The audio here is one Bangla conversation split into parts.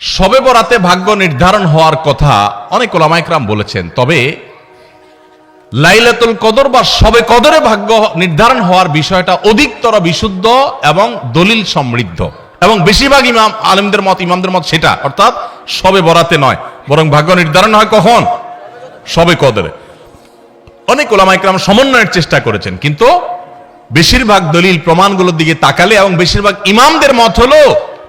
সবে বরাতে ভাগ্য নির্ধারণ হওয়ার কথা অনেক ওলামাইকরাম বলেছেন, তবে লাইলাতুল কদর বা সবে কদরে ভাগ্য নির্ধারণ হওয়ার বিষয়টা অধিকতর বিশুদ্ধ এবং দলিল সমৃদ্ধ। এবং বেশিরভাগ ইমাম, আলেমদের মত, ইমামদের মত সেটা, অর্থাৎ সবে বরাতে নয়, বরং ভাগ্য নির্ধারণ হয় কখন? সবে কদরে। অনেক ওলামাইকরাম সমন্বয়ের চেষ্টা করেছেন, কিন্তু বেশিরভাগ দলিল প্রমাণগুলোর দিকে তাকালে এবং বেশিরভাগ ইমামদের মত হলো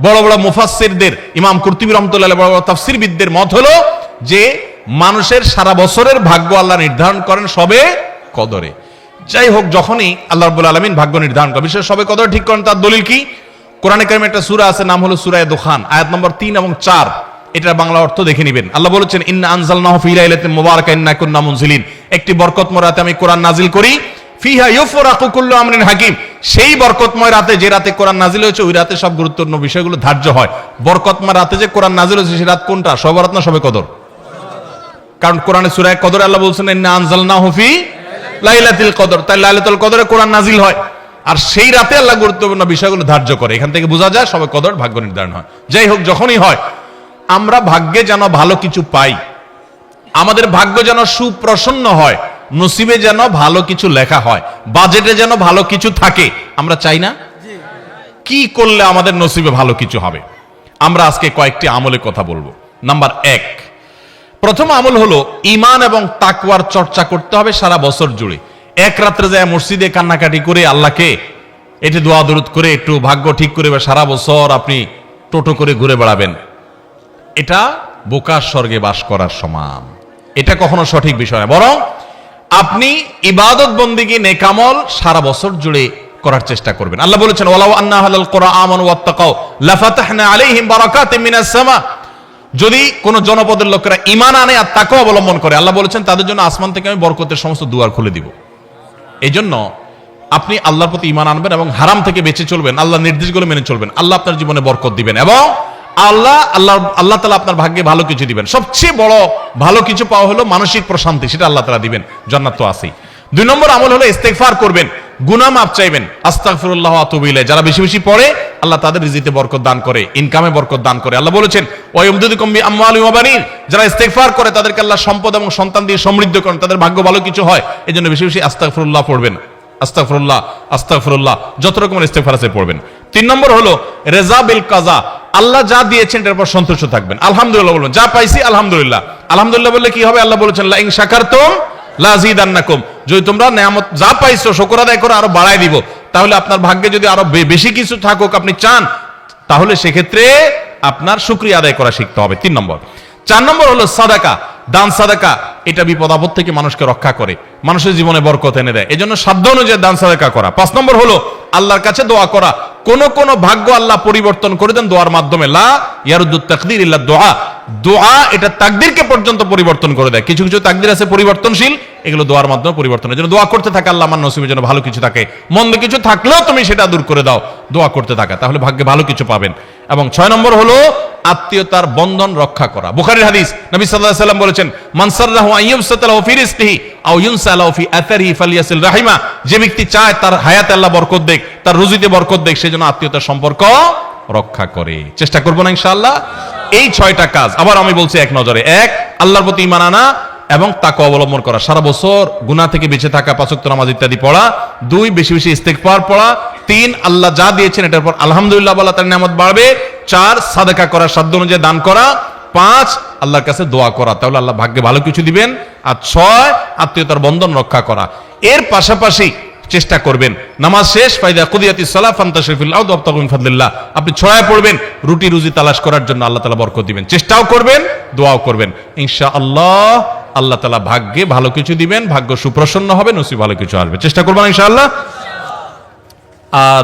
বড় বড় মুফাসসিরদের, ইমাম কুরতুবী রহমতুল্লাহ বড় বড় তাফসিরবিদদের মত হলো যে, মানুষের সারা বছরের ভাগ্য আল্লাহ নির্ধারণ করেন সবে কদরে। যাই হোক, যখনই আল্লাহ রাব্বুল আলামিন ভাগ্য নির্ধারণ করেন বিশেষ সবে কদর ঠিক করেন, তার দলিল কি? কোরআনে কারিমে একটা সুরা আছে, নাম হলো সূরা দোখান, আয়াত নম্বর তিন এবং চার। এটার বাংলা অর্থ দেখে নেবেন। আল্লাহ বলেছেন, ইন্না আনজালনাহু ফি লাইলাতিন মুবারাকা, ইন্না কুন্না মুনজিলিন। একটি বরকতময় রাতে আমি কোরআন নাজিল করি। ফিহা ইউফরাকু কুল্লু আমরিন হাকিম। সেই বরকতময় রাতে যে রাতে কোরআন নাজিল হয়েছে, ওই রাতে সব গুরুত্বপূর্ণ বিষয়গুলো ধার্য হয়। বরকতময় রাতে যে কোরআন নাজিল হয়েছে, সে রাত কোনটা? সবে রাত না সবে কদর? কারণ কোরআনে সুরায় কদর আল্লাহ বলছেন, ইন্না না ফি লাইলাতিল কদর। তাই লাইলাতুল কদরে কোরআন নাজিল হয়। আর সেই রাতে আল্লাহ গুরুত্বপূর্ণ বিষয়গুলো ধার্য করে। এখান থেকে বোঝা যায় সবে কদর ভাগ্য নির্ধারণ হয়। যাই হোক, যখনই হয়, আমরা ভাগ্যে যেন ভালো কিছু পাই, আমাদের ভাগ্য যেন সুপ্রসন্ন হয় নসিবে যেন ভালো কিছু লেখা হয় বাজেটে যেন ভালো কিছু থাকে আমরা চাই না? কি করলে আমাদের নসিবে ভালো কিছু হবে? আমরা আজকে কয়েকটি আমলের কথা বলব। নাম্বার এক প্রথম আমল হলো ইমান এবং তাকওয়ার চর্চা করতে হবে সারা বছর জুড়ে। এক রাত্রে যায় মসজিদে কান্নাকাটি করে আল্লাহকে এটি দোয়া দরুদ করে একটু ভাগ্য ঠিক করে বা সারা বছর আপনি টোটো করে ঘুরে বেড়াবেন। এটা বোকার স্বর্গে বাস করার সমান। এটা কখনো সঠিক বিষয় না। বরং আপনি ইবাদত বন্দিগি নেকামল সারা বছর জুড়ে করার চেষ্টা করবেন। আল্লাহ বলেছেন, ওয়ালাউ আন্না হালাল কোরআ আমানু ওয়াত্তাকাও লাফাতাহনা আলাইহিম বারাকাতিম মিনাস সামা। যদি কোন জনপদের লোকেরা ইমান আনে আর তাকেও অবলম্বন করে, আল্লাহ বলেছেন, তাদের জন্য আসমান থেকে আমি বরকতের সমস্ত দুয়ার খুলে দিব এই জন্য আপনি আল্লাহর প্রতি ইমান আনবেন এবং হারাম থেকে বেঁচে চলবেন, আল্লাহ নির্দেশগুলো মেনে চলবেন, আল্লাহ আপনার জীবনে বরকত দিবেন এবং আল্লাহ আল্লাহ আল্লাহ তালা আপনার ভাগ্যে ভালো কিছু দিবেন। সবচেয়ে বড় ভালো কিছু পাওয়া হলো মানসিক প্রশান্তি, সেটা আল্লাহ তালা দিবেন, জান্নাত তো আছেই। দুই নম্বর আমল হলো ইস্তেগফার করবেন, গুনাহ মাপ চাইবেন, আস্তাগফিরুল্লাহ আতুবু ইলাইহি, যারা বেশি বেশি পড়ে, আল্লাহ তাদের রিজিতে বরকত দান করে ইনকামে বরকত দান করে। আল্লাহ বলেছেন ওয়ায়ুমদিদুকুম বিআমওয়ালি ওয়া বানিন যারা ইস্তেগফার করে, তাদেরকে আল্লাহ সম্পদ এবং সন্তান দিয়ে সমৃদ্ধ করেন, তাদের ভাগ্য ভালো কিছু হয়, এজন্য বেশি বেশি আস্তাগফিরুল্লাহ পড়বেন। আস্তাগফিরুল্লাহ আস্তাগফিরুল্লাহ, যত রকমের ইস্তেগফার আছে পড়বেন। তিন নম্বর হলো, রেজা বিল কাজা, আল্লাহ যা দিয়েছেন, এটার পর সন্তুষ্ট থাকবেন। আলহামদুলিল্লাহ বলবেন, যা পাইছি, আলহামদুলিল্লাহ। আলহামদুলিল্লাহ বললে কি হবে? আল্লাহ বলেছেন, লাইন ইন শাকারতুম লাজিদান্নাকুম। যদি তোমরা নেয়ামত যা পাইছো, শকর আদায় করে আরও বাড়ায় দিব। তাহলে আপনার ভাগ্যে যদি আরও বেশি কিছু থাকুক আপনি চান, তাহলে সেক্ষেত্রে আপনার শুক্রিয়া আদায় করা শিখতে হবে। তিন নম্বর। চার নম্বর হলো সাদাকা। দান, সাদাকা, এটা বিপদ আপদ থেকে মানুষকে রক্ষা করে, মানুষের জীবনে বরকত এনে দেয়। এজন্য সাধ্য অনুযায়ী দান, সাদাকা করা। পাঁচ নম্বর হলো, আল্লাহর কাছে দোয়া করা। কোন কোন ভাগ্য আল্লাহ পরিবর্তন করে দেন দোয়ার মাধ্যমে। লা ইয়ারুদ্দুত তাকদির ইল্লা দোয়া। দোয়া এটা তাকদিরকে পর্যন্ত পরিবর্তন করে দেয়। কিছু কিছু তাকদির আছে পরিবর্তনশীল, এগুলো দোয়ার মাধ্যমে পরিবর্তনের জন্য দোয়া করতে থাকে আল্লাহ আমার নসিবের জন্য ভালো কিছু থাকে। মন্দ কিছু থাকলেও তুমি সেটা দূর করে দাও, দোয়া করতে থাকা। তাহলে ভাগ্যে ভালো কিছু পাবেন। এবং ছয় নম্বর হলো আত্মীয়তার বন্ধন রক্ষা করা। বুখারীর হাদিস, নবী সাল্লাল্লাহু আলাইহি সাল্লাম বলেছেন, মান সাররাহু আইয়ুবসাতালাহু ফি রিজকিহি আও ইউনসালাহু ফি আথারিহি ফালিয়াসিল রাহিমা। যে ব্যক্তি চায় তার হায়াতে আল্লাহ বরকত দেখ তার রুজিতে বরকত দেখ সেজন্য আত্মীয়তার সম্পর্ক রক্ষা করে। চেষ্টা করব না ইনশাআল্লাহ। এই ছয়টা কাজ, আবার আমি বলছি এক নজরে। এক, আল্লাহর প্রতি ঈমান আনা এবং তাকে অবলম্বন করা। সারা বছর গুনাহ থেকে বেঁচে থাকা পাঁচক্ত নামাজ ইত্যাদি পড়া। দুই, বেশি বেশি ইস্তেগফার পড়া। তিন, আল্লাহ যা দিয়েছেন, এটার পর আলহামদুলিল্লাহ বলা তার নিয়ামত বাড়বে। চার, সাদাকা করা, সাধ্য অনুযায়ী দান করা। পাঁচ, আল্লাহর কাছে দোয়া করা। তাহলে আল্লাহ ভাগ্যে ভালো কিছু দিবেন। আর ছয়, আত্মীয়তার বন্ধন রক্ষা করা। এর পাশাপাশি চেষ্টা করবেন। নামাজ শেষ, ফাইদা কুদিয়াতি সালাহ ফান্তাশরিফুল আউদ আবতাকুম ফাদলিল্লাহ। আপনি ছড়ায় পড়বেন, রুটি, রুজি, তালাশ করার জন্য আল্লাহ তাআলা বরকত দিবেন। চেষ্টাও করবেন, দোয়াও করবেন। ইনশাআল্লাহ আল্লাহ তাআলা ভাগ্যে ভালো কিছু দিবেন, ভাগ্য সুপ্রসন্ন হবে, নসিব ভালো কিছু আসবে। চেষ্টা করবেন ইনশাআল্লাহ। আর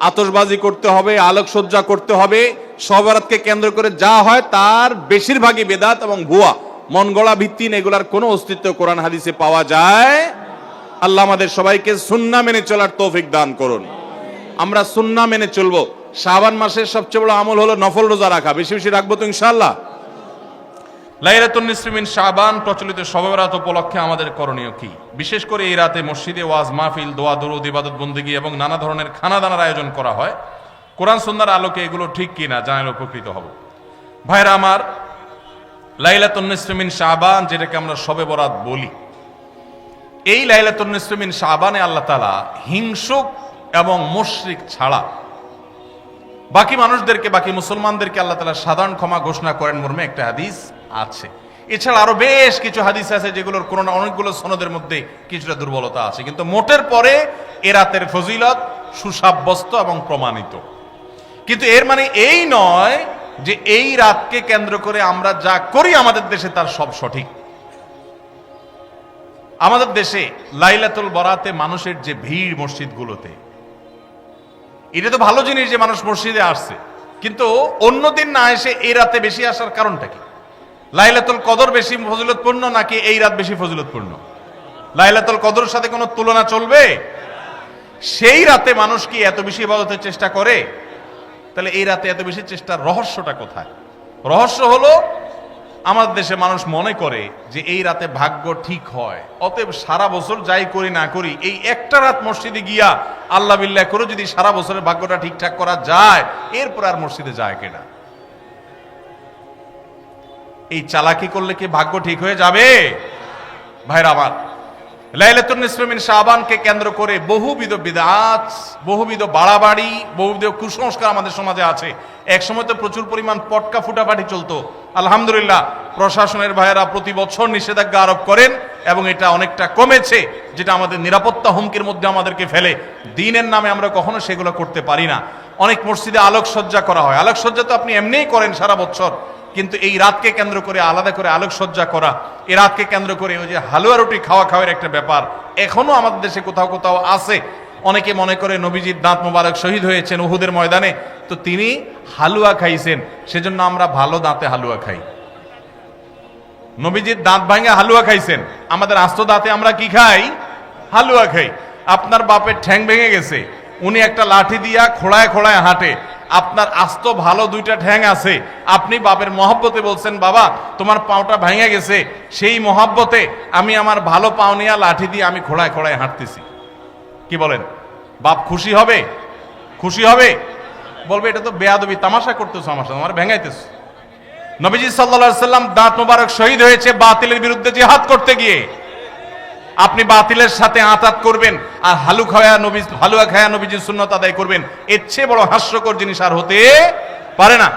আতশবাজি করতে হবে, আলোকসজ্জা করতে হবে। সবরাতকে কেন্দ্র করে যা হয় তার বেশিরভাগই বেদাত এবং ভুয়া। মন গড়া ভিত্তিন এগুলার কোনো অস্তিত্ব কোরআন হাদিসে পাওয়া যায়। আল্লাহ আমাদের সবাইকে সুন্না মেনে চলার তৌফিক দান করুন। আমরা সুন্না মেনে চলবো। শ্রাবণ মাসের সবচেয়ে বড় আমল হলো নফল রোজা রাখা। বেশি বেশি রাখব তো ইনশাআল্লাহ। লাইলাতুন নিসরিমিন শাবান প্রচলিত সবেরাত উপলক্ষে আমাদের করণীয় কি? বিশেষ করে এই রাতে মসজিদে ওয়াজ, মাহফিল, দোয়া, দরুদ, ইবাদত, বন্দিগি এবং নানা ধরনের খানা দানার আয়োজন করা হয়। কোরআন সুন্নার আলোকে এগুলো ঠিক কিনা জানালে উপকৃত হব। ভাইরা আমার, লাইলাতুন নিসরিমিন শাবান যেটাকে আমরা সবে বরাত বলি, এই লাইলাতুন নিসরিমিন শাবানে আল্লাহ তাআলা হিংসুক এবং মুশরিক ছাড়া বাকি মানুষদেরকে, বাকি মুসলমানদেরকে আল্লাহ তালা সাধারণ ক্ষমা ঘোষণা করেন মর্মে একটা হাদিস। আছে। এছাড়া আরও বেশ কিছু হাদিস আছে যেগুলোর কোনো না অনেকগুলো সনদের মধ্যে কিছুটা দুর্বলতা আছে। কিন্তু মোটের পরে এ রাতের ফজিলত সুসাব্যস্ত এবং প্রমাণিত। কিন্তু এর মানে এই নয় যে এই রাতকে কেন্দ্র করে আমরা যা করি আমাদের দেশে তার সব সঠিক। আমাদের দেশে লাইলাতুল বরাতে মানুষের যে ভিড় মসজিদগুলোতে, এটা তো ভালো জিনিস যে মানুষ মসজিদে আসছে। কিন্তু অন্যদিন না এসে এই রাতে বেশি আসার কারণটা কি? লাইলাতুল কদর বেশি ফজিলতপূর্ণ নাকি এই রাত বেশি ফজিলতপূর্ণ? লাইলাতুল কদরের সাথে কোনো তুলনা চলবে? সেই রাতে মানুষ কি এত বেশি ইবাদতের চেষ্টা করে? তাহলে এই রাতে এত বেশি চেষ্টার রহস্যটা কোথায়? রহস্য হলো, আমাদের দেশে মানুষ মনে করে যে এই রাতে ভাগ্য ঠিক হয়। অতএব সারা বছর যাই করি না করি, এই একটা রাত মসজিদে গিয়া আল্লাহ বিল্লাহ করে যদি সারা বছরের ভাগ্যটা ঠিকঠাক করা যায়, এরপর আর মসজিদে যায় কেনা? চালাকি করলে কি ভাগ্য ঠিক হয়ে যাবে? ভাইরা আমার, লাইলাতুন নিসমিন শাবানকে কেন্দ্র করে বহুবিধ বিদাত, বহুবিধ বাড়াবাড়ি, বহুবিধ কুসংস্কার আমাদের সমাজে আছে। এক সময় তো প্রচুর পরিমাণ পটকা ফুটাফাটি চলতো। আলহামদুলিল্লাহ, প্রশাসনের ভাইয়েরা প্রতি বছর নিষেধাজ্ঞা আরোপ করেন এবং এটা অনেকটা কমেছে, যেটা আমাদের নিরাপত্তা হুমকির মধ্যে আমাদেরকে ফেলে। দিনের নামে আমরা কখনো সেগুলো করতে পারি না। অনেক মসজিদে আলোকসজ্জা করা হয়। আলোকসজ্জা তো আপনি এমনিই করেন সারা বছর। কিন্তু এই রাতকে কেন্দ্র করে আলাদা করে আলোকসজ্জা করা এই রাতকে কেন্দ্র করে ওই যে হালুয়া রুটি খাওয়া খাওয়ার একটা ব্যাপার, এখনও আমাদের দেশে কোথাও কোথাও আছে। অনেকে মনে করে নবীজির দাঁত মোবারক শহীদ হয়েছেন উহুদের ময়দানে, তো তিনি হালুয়া খাইছেন, সেজন্য আমরা ভালো দাঁতে হালুয়া খাই। নবীজির দাঁত ভাঙে হালুয়া খাইছেন, আমাদের আস্ত দাঁতে আমরা কি খাই? হালুয়া খাই। আপনার বাপের ঠ্যাং ভেঙে গেছে, উনি একটা লাঠি দিয়া খোড়ায় খোড়ায় হাঁটে আপনার আস্ত ভালো দুইটা ঠ্যাং আছে। আপনি বাপের মহব্বতে বলছেন, বাবা, তোমার পাওটা ভেঙে গেছে। সেই মহব্বতে আমি আমার ভালো পাও নিয়া লাঠি দিয়ে আমি খোড়ায় খোড়ায় হাঁটতেছি। কি বলেন? বাপ খুশি হবে? খুশি হবে? বলবে, এটা তো বেয়াদবি, তামাশা করতেছো আমার সাথে, আমার ভেঙাইতেছো। নবীজি সাল্লা সাল্লাম দাঁত মোবারক শহীদ হয়েছে বাতিলের বিরুদ্ধে জিহাদ করতে গিয়ে। আপনি বাতিলের সাথে আতাত করবেন আর হালু খাওয়া নবী হালুয়া খায়া নবীজির শূন্যতা আদায় করবেন। এর চেয়ে বড় হাস্যকর জিনিস আর হতে পারে না।